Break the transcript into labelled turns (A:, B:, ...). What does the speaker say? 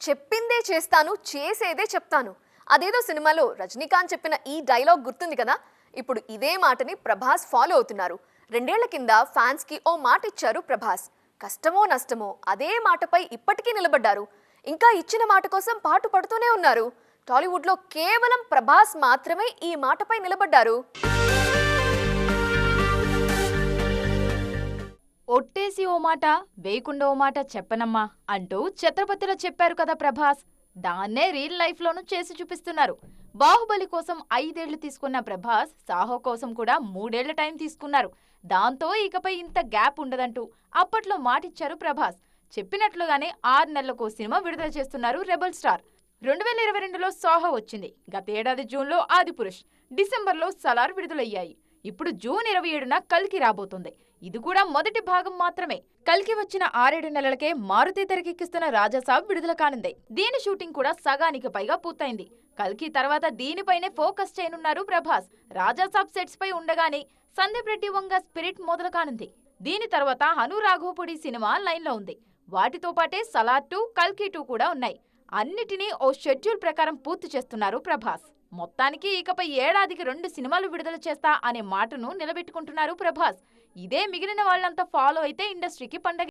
A: చెప్పిందే చేస్తాను చేసేదే చెప్తాను. అదేదో సినిమాలో రజనీకాంత్ చెప్పిన ఈ డైలాగ్ గుర్తుంది కదా? ఇప్పుడు ఇదే మాటని ప్రభాస్ ఫాలో అవుతున్నారు. రెండేళ్ళ కింద ఫ్యాన్స్కి ఓ మాట ఇచ్చారు ప్రభాస్. కష్టమో నష్టమో అదే మాటపై ఇప్పటికీ నిలబడ్డారు. ఇంకా ఇచ్చిన మాట కోసం పాటు పడుతూనే ఉన్నారు. టాలీవుడ్లో కేవలం ప్రభాస్ మాత్రమే ఈ మాటపై నిలబడ్డారు.
B: ఒట్టేసి ఓ మాట వేయకుండా ఓ మాట చెప్పనమ్మా అంటూ ఛత్రపతిలో చెప్పారు కదా ప్రభాస్. దాన్నే రియల్ లైఫ్లోనూ చేసి చూపిస్తున్నారు. బాహుబలి కోసం ఐదేళ్ళు తీసుకున్న ప్రభాస్ సాహో కోసం కూడా మూడేళ్ళ టైం తీసుకున్నారు. దాంతో ఇకపై ఇంత గ్యాప్ ఉండదంటూ అప్పట్లో మాటిచ్చారు ప్రభాస్. చెప్పినట్లుగానే ఆరు నెలలకు సినిమా విడుదల చేస్తున్నారు రెబల్ స్టార్. రెండు వేల ఇరవై రెండులో సాహో వచ్చింది. గత ఏడాది జూన్లో ఆదిపురుష్ డిసెంబర్లో సలార్ విడుదలయ్యాయి. ఇప్పుడు జూన్ ఇరవై ఏడున కల్కి రాబోతుంది. ఇది కూడా మొదటి భాగం మాత్రమే. కల్కి వచ్చిన ఆరేడు నెలలకే మారుతి తెరకెక్కిస్తున్న రాజాసాబ్ విడుదల కానుంది. దీని షూటింగ్ కూడా సగానికి పైగా పూర్తయింది. కల్కి తర్వాత దీనిపైనే ఫోకస్ చేయనున్నారు ప్రభాస్. రాజాసాబ్ సెట్స్ పై ఉండగానే సందీప్ రెడ్డి వంగ స్పిరిట్ మొదలు కానుంది. దీని తర్వాత హను రాఘవపూడి సినిమా లైన్లో ఉంది. వాటితో పాటే సలార్ టూ కల్కి టూ కూడా ఉన్నాయి. అన్నిటినీ ఓ షెడ్యూల్ ప్రకారం పూర్తి చేస్తున్నారు ప్రభాస్. మొత్తానికి ఇకపై ఏడాదికి రెండు సినిమాలు విడుదల చేస్తా అనే మాటను నిలబెట్టుకుంటున్నారు ప్రభాస్. ఇదే మిగిలిన వాళ్ళంతా ఫాలో అయితే ఇండస్ట్రీకి పండగ